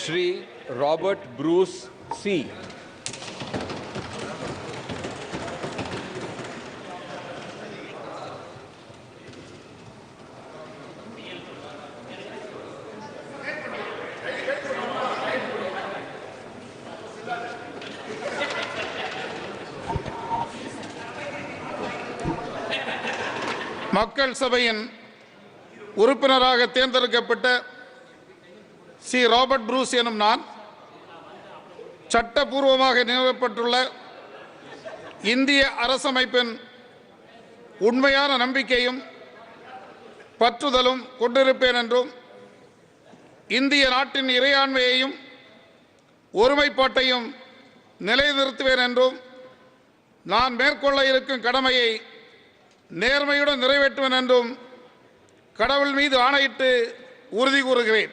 Sri Robert Bruce C. மக்கள் சபையின் உறுப்பினராக தேர்ந்தெடுக்கப்பட்ட சி. ராபர்ட் ப்ரூஸ் எனும் நான் சட்டபூர்வமாக நிறுவப்பட்டுள்ள இந்திய அரசமைப்பின் உண்மையான நம்பிக்கையும் பற்றுதலும் கொண்டிருப்பேன் என்றும் இந்திய நாட்டின் இறையாண்மையையும் ஒருமைப்பாட்டையும் நிலைநிறுத்துவேன் என்றும் நான் மேற்கொள்ள இருக்கும் கடமையை நேர்மையுடன் நிறைவேற்றுவேன் என்றும் கடவுள் மீது ஆணையிட்டு உறுதி கூறுகிறேன்.